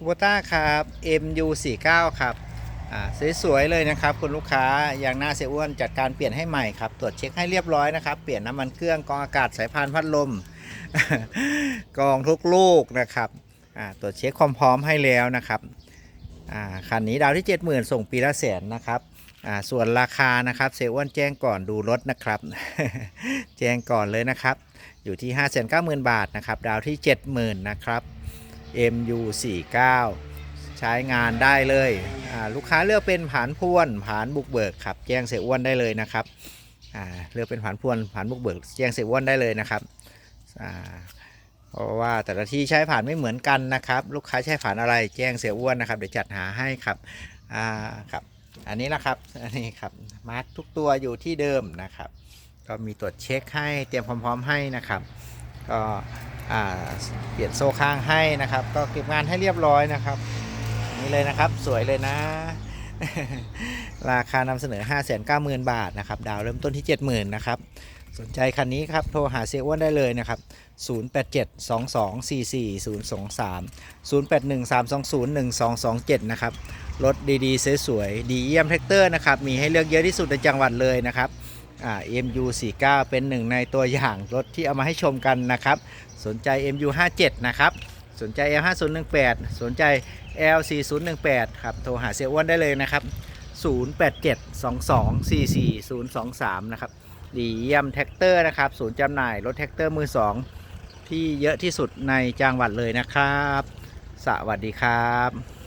คูโบต้าครับ MU49 ครับสวยๆเลยนะครับคุณลูกค้ายางหน้าเซอ้วนจัดการเปลี่ยนให้ใหม่ครับ ตรวจเช็คให้เรียบร้อยนะครับ เปลี่ยนน้ำมันเครื่องกองอากาศสายพานพัดลม กองทุกลูกนะครับตรวจเช็คความพร้อมให้แล้วนะครับคันนี้ดาวที่ 70,000 ส่งปีละแสนนะครับส่วนราคานะครับเซอ้วนแจ้งก่อนดูรถนะครับ แจ้งก่อนเลยนะครับ อยู่ที่ 590,000 บาทนะครับ ดาวที่ 70,000 นะครับ MU49 ใช้งานได้เลยลูกค้าเลือกเป็นผานพวนผานบุกเบิกครับแจ้งเสียอ้วนได้เลยนะครับเลือกเป็นผานพวนผานบุกเบิกแจ้งเสียอ้วนได้เลยนะครับเพราะว่าแต่ละที่ใช้ผ่านไม่เหมือนกันนะครับ ลูกค้าใช้ผ่านอะไรแจ้งเสียอ้วนนะครับเดี๋ยวจัดหาให้ครับอ่าครับ อันนี้นะครับอันนี้ครับมาร์กทุกตัวอยู่ที่เดิมนะครับ ก็มีตรวจเช็คให้เตรียมความพร้อมให้นะครับ ก็ เปลี่ยนโซ่ข้างให้นะครับ ก็เก็บงานให้เรียบร้อยนะครับ นี่เลยนะครับสวยเลยนะ ราคานำเสนอ 5 9 0 0 0 0 บาทนะครับ ดาวเริ่มต้นที่ 70,000นะครับสนใจคันนี้ครับ โทรหาเซอ้วนได้เลยนะครับ 0872244023 0813201227 นะครับ รถดีๆ สวยๆ ดีเยี่ยมแท็กเตอร์นะครับ มีให้เลือกเยอะที่สุดในจังหวัดเลยนะครับ อ่า MU49 เป็นหนึ่งในตัวอย่างรถที่เอามาให้ชมกันนะครับ สนใจ MU57 นะครับ สนใจ L5018 สนใจ L4018 ครับ โทรหาเสียอ้วนได้เลยนะครับ 0872244023 นะครับดีเยี่ยมแท็กเตอร์นะครับ ศูนย์จำหน่ายรถแท็กเตอร์มือ2ที่เยอะที่สุดในจังหวัดเลยนะครับ สวัสดีครับ